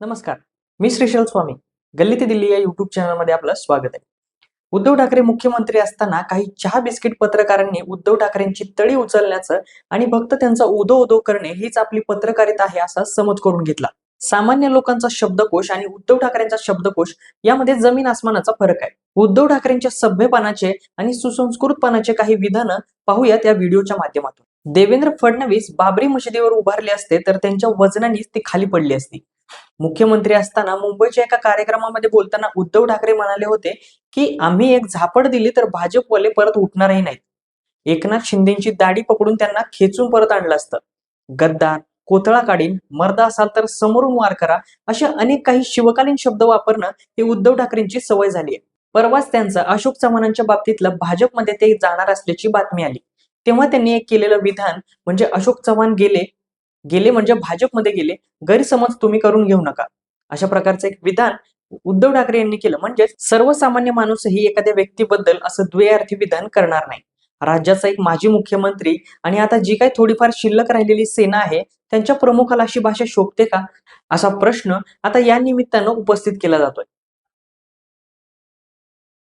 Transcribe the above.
नमस्कार. मी श्रीशल स्वामी. गल्ली ते दिल्ली या युट्यूब चॅनलमध्ये आपलं स्वागत आहे. उद्धव ठाकरे मुख्यमंत्री असताना काही चहा बिस्किट पत्रकारांनी उद्धव ठाकरेंची तळी उचलण्याचं आणि फक्त त्यांचा उदो उदो करणे हीच आपली पत्रकारिता आहे असा समज करून घेतला. सामान्य लोकांचा शब्दकोश आणि उद्धव ठाकरेंचा शब्दकोश यामध्ये जमीन आसमानाचा फरक आहे. उद्धव ठाकरेंच्या सभ्यपणाचे आणि सुसंस्कृतपणाचे काही विधानं पाहूयात या व्हिडिओच्या माध्यमातून. देवेंद्र फडणवीस बाबरी मशिदीवर उभारले असते तर त्यांच्या वजनानेच ती खाली पडली असती. मुख्यमंत्री असताना मुंबईच्या एका कार्यक्रमामध्ये बोलताना उद्धव ठाकरे म्हणाले होते की आम्ही एक झापड दिली तर भाजपवाले परत उठणारही नाहीत. एकनाथ शिंदेची दाढी पकडून त्यांना खेचून परत आणलं असतं. गद्दार कोथळा काढीन मर्दा असाल तर समोरून वार करा अशा अनेक काही शिवकालीन शब्द वापरणं ही उद्धव ठाकरेंची सवय झाली आहे. परवाच त्यांचं अशोक चव्हाणांच्या बाबतीतलं भाजपमध्ये ते जाणार असल्याची बातमी आली. तेव्हा त्यांनी एक केलेलं विधान म्हणजे अशोक चव्हाण गेले गेले म्हणजे भाजपमध्ये गेले गैरसमज तुम्ही करून घेऊ नका. अशा प्रकारचं एक विधान उद्धव ठाकरे यांनी केलं. म्हणजे सर्वसामान्य माणूसही एखाद्या व्यक्तीबद्दल असं द्वयार्थी विधान करणार नाही. राज्याचा एक माजी मुख्यमंत्री आणि आता जी काही थोडीफार शिल्लक राहिलेली सेना आहे त्यांच्या प्रमुखाला अशी भाषा शोभते का? असा प्रश्न आता या निमित्तानं उपस्थित केला जातोय.